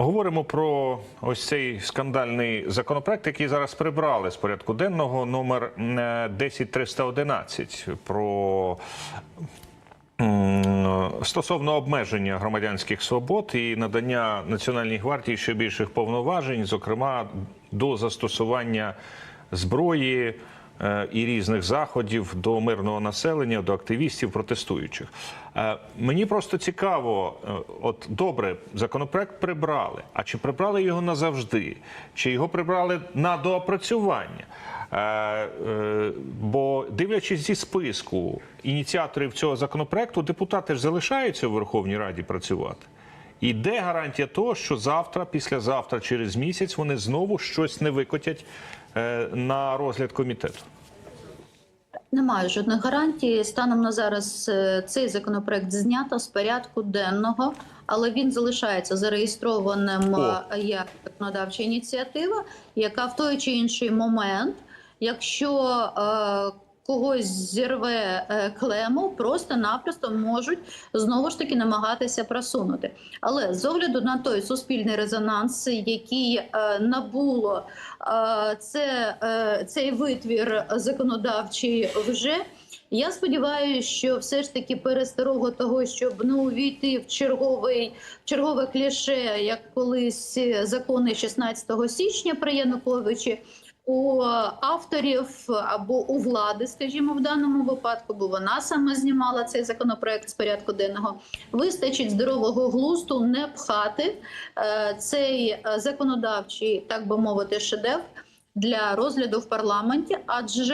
Говоримо про ось цей скандальний законопроект, який зараз прибрали з порядку денного номер е, 10311 про стосовно обмеження громадянських свобод і надання Національній гвардії ще більших повноважень, зокрема до застосування зброї. Е, І різних заходів до мирного населення, до активістів, протестуючих. Е, Мені просто цікаво, е, от добре, законопроект прибрали. А чи прибрали його назавжди? Чи його прибрали на доопрацювання? Бо дивлячись зі списку ініціаторів цього законопроекту, депутати ж залишаються в Верховній Раді працювати. І де гарантія того, що завтра, післязавтра, через місяць вони знову щось не викотять е, на розгляд комітету? Немає жодних гарантій. Станом на зараз е, цей законопроект знято з порядку денного, але він залишається зареєстрованим О. е, як законодавча ініціатива, яка в той чи інший момент, якщо когось зірве е, клему, просто-напросто можуть знову ж таки намагатися просунути. Але з огляду на той суспільний резонанс, який е, набуло е, це, цей витвір законодавчий вже. Я сподіваюся, що все ж таки пересторогу того, щоб не увійти в черговий в чергове кліше, як колись закони 16 січня при Януковичі. У авторів або у влади, скажімо, в даному випадку, бо вона саме знімала цей законопроект з порядку денного. Вистачить здорового глузду не пхати е, цей е, законодавчий, так би мовити, шедевр для розгляду в парламенті, адже